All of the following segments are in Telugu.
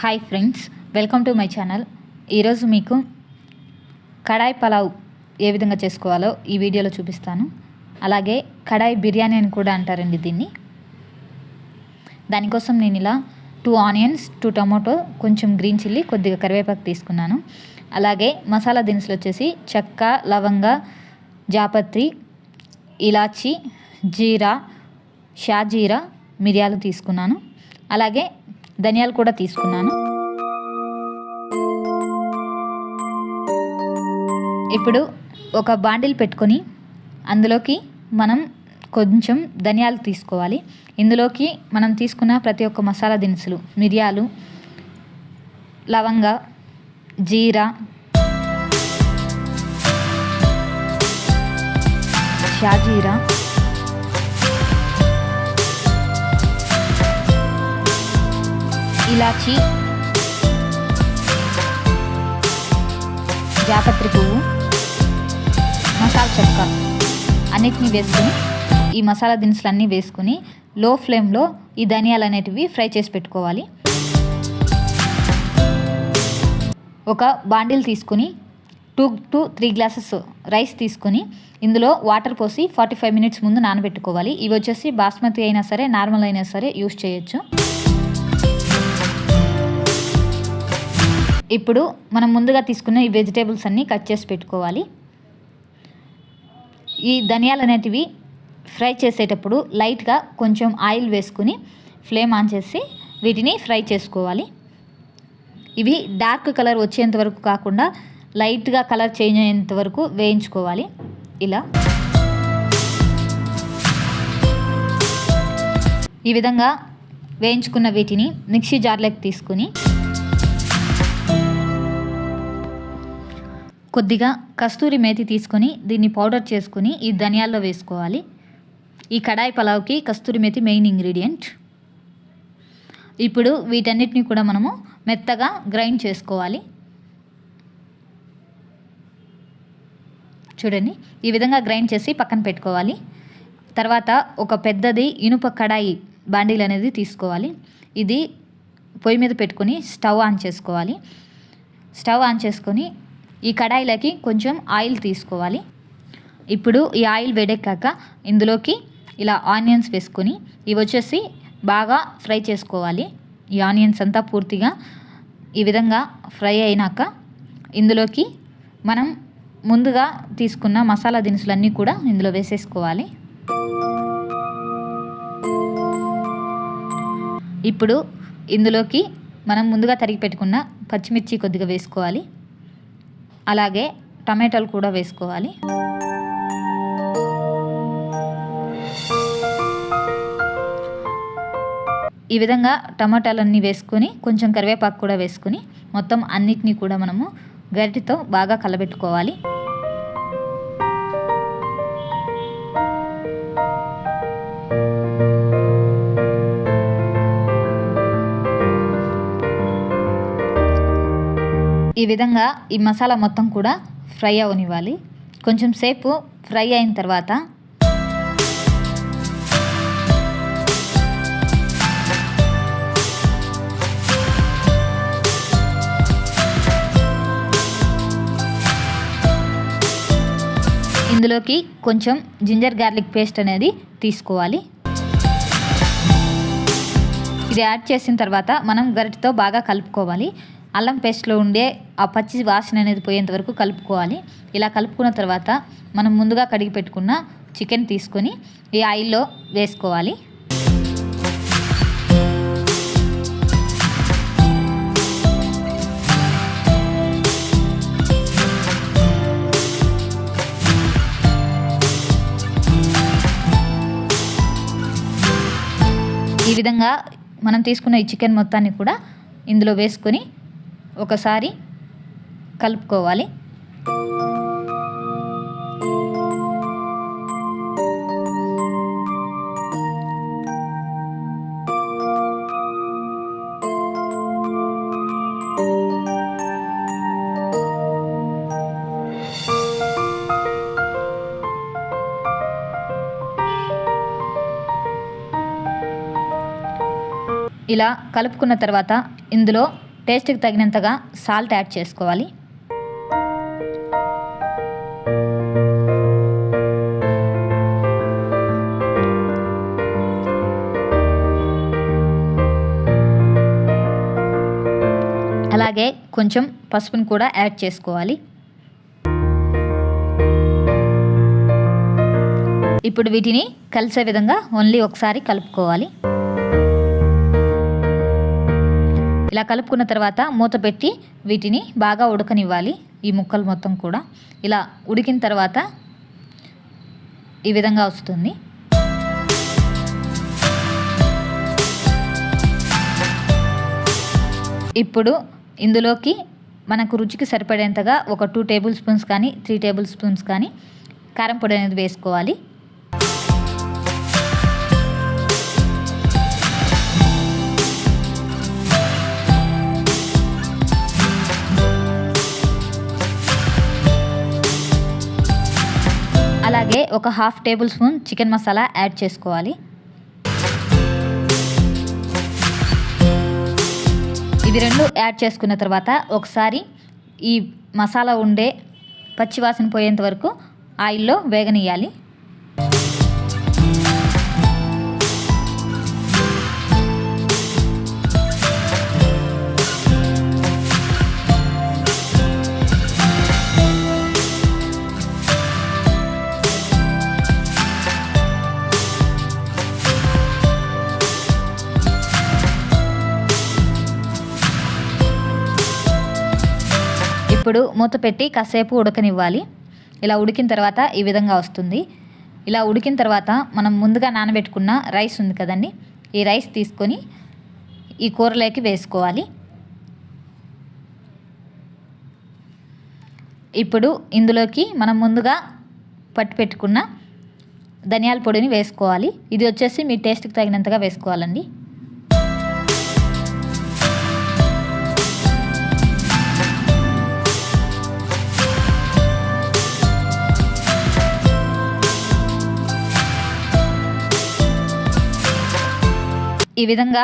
Hi friends welcome to my channel ఈరోజు మీకు కడాయి పలావ్ ఏ విధంగా చేసుకోవాలో ఈ వీడియోలో చూపిస్తాను. అలాగే కడాయి బిర్యానీ అని కూడా అంటారండి దీన్ని. దానికోసం నేను ఇలా టూ ఆనియన్స్ టూ టమాటో కొంచెం గ్రీన్ చిల్లీ కొద్దిగా కరివేపాకు తీసుకున్నాను. అలాగే మసాలా దినుసులు వచ్చేసి చెక్క లవంగ జాపత్రి ఇలాచి జీరా షాజీరా మిరియాలు తీసుకున్నాను. అలాగే ధనియాలు కూడా తీసుకున్నాను. ఇప్పుడు ఒక బాండిల్ పెట్టుకొని అందులోకి మనం కొంచెం ధనియాలు తీసుకోవాలి. ఇందులోకి మనం తీసుకున్న ప్రతి ఒక్క మసాలా దినుసులు మిరియాలు లవంగ జీరా షాజీరా ఇలాచి జాపత్రి పువ్వు మసాలా చెక్క అన్నిటిని వేసుకుని ఈ మసాలా దినుసులన్నీ వేసుకొని లో ఫ్లేమ్లో ఈ ధనియాలు అనేటివి ఫ్రై చేసి పెట్టుకోవాలి. ఒక బాండిల్ తీసుకుని two to three glasses rice తీసుకొని ఇందులో వాటర్ పోసి ఫార్టీ ఫైవ్ మినిట్స్ ముందు నానబెట్టుకోవాలి. ఇవి వచ్చేసి బాస్మతి అయినా సరే నార్మల్ అయినా సరే యూస్ చేయొచ్చు. ఇప్పుడు మనం ముందుగా తీసుకున్న ఈ వెజిటేబుల్స్ అన్నీ కట్ చేసి పెట్టుకోవాలి. ఈ ధనియాలు అనేటివి ఫ్రై చేసేటప్పుడు లైట్గా కొంచెం ఆయిల్ వేసుకుని ఫ్లేమ్ ఆన్ చేసి వీటిని ఫ్రై చేసుకోవాలి. ఇవి డార్క్ కలర్ వచ్చేంత వరకు కాకుండా లైట్గా కలర్ చేంజ్ అయ్యేంత వరకు వేయించుకోవాలి. ఇలా. ఈ విధంగా వేయించుకున్న వీటిని మిక్సీ జార్లోకి తీసుకుని కొద్దిగా కస్తూరి మేతి తీసుకొని దీన్ని పౌడర్ చేసుకుని ఈ ధనియాల్లో వేసుకోవాలి. ఈ కడాయి పలావ్కి కస్తూరి మేతి మెయిన్ ఇంగ్రీడియంట్. ఇప్పుడు వీటన్నిటిని కూడా మనము మెత్తగా గ్రైండ్ చేసుకోవాలి. చూడండి ఈ విధంగా గ్రైండ్ చేసి పక్కన పెట్టుకోవాలి. తర్వాత ఒక పెద్దది ఇనుప కడాయి బాండీలు అనేది తీసుకోవాలి. ఇది పొయ్యి మీద పెట్టుకొని స్టవ్ ఆన్ చేసుకోవాలి. స్టవ్ ఆన్ చేసుకొని ఈ కడాయిలకి కొంచెం ఆయిల్ తీసుకోవాలి. ఇప్పుడు ఈ ఆయిల్ వేడెక్కాక ఇందులోకి ఇలా ఆనియన్స్ వేసుకొని ఇవి వచ్చేసి బాగా ఫ్రై చేసుకోవాలి. ఈ ఆనియన్స్ అంతా పూర్తిగా ఈ విధంగా ఫ్రై అయినాక ఇందులోకి మనం ముందుగా తీసుకున్న మసాలా దినుసులన్నీ కూడా ఇందులో వేసేసుకోవాలి. ఇప్పుడు ఇందులోకి మనం ముందుగా తరిగి పెట్టుకున్న పచ్చిమిర్చి కొద్దిగా వేసుకోవాలి. అలాగే టమాటాలు కూడా వేసుకోవాలి. ఈ విధంగా టమాటాలన్నీ వేసుకొని కొంచెం కరివేపాకు కూడా వేసుకొని మొత్తం అన్నిటినీ కూడా మనము గరిటితో బాగా కలబెట్టుకోవాలి. ఈ విధంగా ఈ మసాలా మొత్తం కూడా ఫ్రై అవనివ్వాలి. కొంచెం సేపు ఫ్రై అయిన తర్వాత ఇందులోకి కొంచెం జింజర్ గార్లిక్ పేస్ట్ అనేది తీసుకోవాలి. ఇది యాడ్ చేసిన తర్వాత మనం గరిటతో బాగా కలుపుకోవాలి. అల్లం పేస్ట్లో ఉండే ఆ పచ్చి వాసన అనేది పోయేంత వరకు కలుపుకోవాలి. ఇలా కలుపుకున్న తర్వాత మనం ముందుగా కడిగి పెట్టుకున్న చికెన్ తీసుకొని ఈ ఆయిల్లో వేసుకోవాలి. ఈ విధంగా మనం తీసుకున్న ఈ చికెన్ మొత్తాన్ని కూడా ఇందులో వేసుకొని ఒకసారి కలుపుకోవాలి. ఇలా కలుపుకున్న తర్వాత ఇందులో టేస్ట్కి తగినంతగా సాల్ట్ యాడ్ చేసుకోవాలి. అలాగే కొంచెం పసుపుని కూడా యాడ్ చేసుకోవాలి. ఇప్పుడు వీటిని కలిసే విధంగా ఓన్లీ ఒకసారి కలుపుకోవాలి. ఇలా కలుపుకున్న తర్వాత మూత పెట్టి వీటిని బాగా ఉడకనివ్వాలి ఈ ముక్కలు మొత్తం కూడా. ఇలా ఉడికిన తర్వాత ఈ విధంగా వస్తుంది. ఇప్పుడు ఇందులోకి మనకు రుచికి సరిపడేంతగా ఒక టూ టేబుల్ స్పూన్స్ కానీ త్రీ టేబుల్ స్పూన్స్ కానీ కారం పొడి అనేది వేసుకోవాలి. అలాగే ఒక half tablespoon chicken masala add చేసుకోవాలి. ఇవి రెండు యాడ్ చేసుకున్న తర్వాత ఒకసారి ఈ మసాలా ఉండే పచ్చివాసన పోయేంత వరకు ఆయిల్లో వేగనీయాలి ఇప్పుడు మూత పెట్టి కాసేపు ఉడకనివ్వాలి. ఇలా ఉడికిన తర్వాత ఈ విధంగా వస్తుంది. ఇలా ఉడికిన తర్వాత మనం ముందుగా నానబెట్టుకున్న రైస్ ఉంది కదండి ఈ రైస్ తీసుకొని ఈ కూరలోకి వేసుకోవాలి. ఇప్పుడు ఇందులోకి మనం ముందుగా పట్టు పెట్టుకున్న ధనియాల పొడిని వేసుకోవాలి. ఇది వచ్చేసి మీ టేస్ట్కి తగినంతగా వేసుకోవాలండి. ఈ విధంగా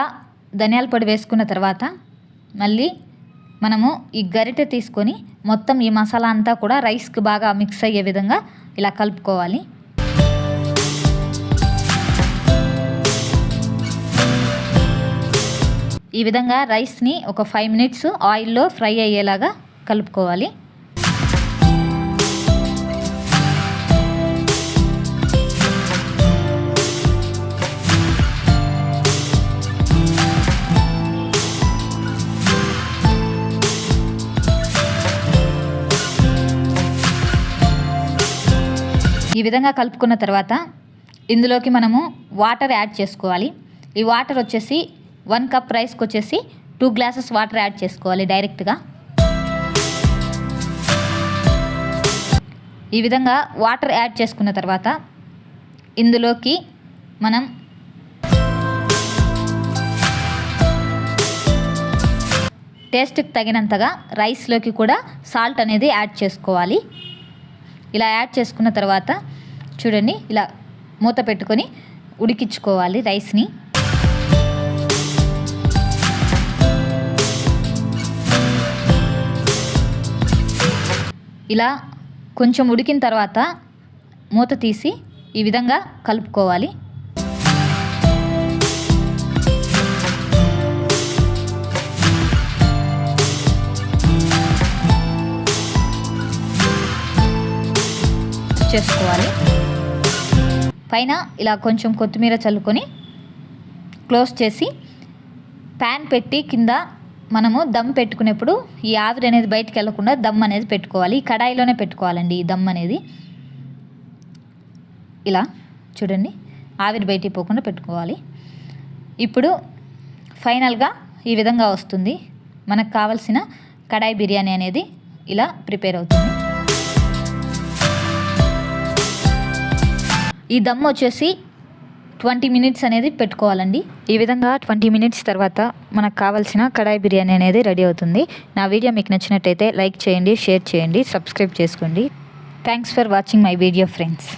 ధనియాల పొడి వేసుకున్న తర్వాత మళ్ళీ మనము ఈ గరిటె తీసుకొని మొత్తం ఈ మసాలా అంతా కూడా రైస్కి బాగా మిక్స్ అయ్యే విధంగా ఇలా కలుపుకోవాలి. ఈ విధంగా రైస్ని ఒక ఫైవ్ మినిట్స్ ఆయిల్లో ఫ్రై అయ్యేలాగా కలుపుకోవాలి. విధంగా కలుపుకున్న తర్వాత ఇందులోకి మనము వాటర్ యాడ్ చేసుకోవాలి. ఈ వాటర్ వచ్చేసి వన్ కప్ రైస్కి వచ్చేసి టూ గ్లాసెస్ వాటర్ యాడ్ చేసుకోవాలి డైరెక్ట్గా. ఈ విధంగా వాటర్ యాడ్ చేసుకున్న తర్వాత ఇందులోకి మనం టేస్ట్కి తగినంతగా రైస్లోకి కూడా సాల్ట్ అనేది యాడ్ చేసుకోవాలి. ఇలా యాడ్ చేసుకున్న తర్వాత చూడండి ఇలా మూత పెట్టుకొని ఉడికించుకోవాలి రైస్ని. ఇలా కొంచెం ఉడికిన తర్వాత మూత తీసి ఈ విధంగా కలుపుకోవాలి. చేసుకోవాలి. పైన ఇలా కొంచెం కొత్తిమీర చల్లుకొని క్లోజ్ చేసి ప్యాన్ పెట్టి కింద మనము దమ్ పెట్టుకునేప్పుడు ఈ ఆవిరి అనేది బయటికి వెళ్ళకుండా దమ్ అనేది పెట్టుకోవాలి. కడాయిలోనే పెట్టుకోవాలండి ఈ దమ్ అనేది. ఇలా చూడండి ఆవిరి బయటికి పోకుండా పెట్టుకోవాలి. ఇప్పుడు ఫైనల్గా ఈ విధంగా వస్తుంది. మనకు కావలసిన కడాయి బిర్యానీ అనేది ఇలా ప్రిపేర్ అవుతుంది. ఈ దమ్ వచ్చేసి ట్వంటీ మినిట్స్ అనేది పెట్టుకోవాలండి. ఈ విధంగా ట్వంటీ మినిట్స్ తర్వాత మనకు కావాల్సిన కడాయి బిర్యానీ అనేది రెడీ అవుతుంది. నా వీడియో మీకు నచ్చినట్టయితే లైక్ చేయండి షేర్ చేయండి సబ్స్క్రైబ్ చేసుకోండి. Thanks for watching my video friends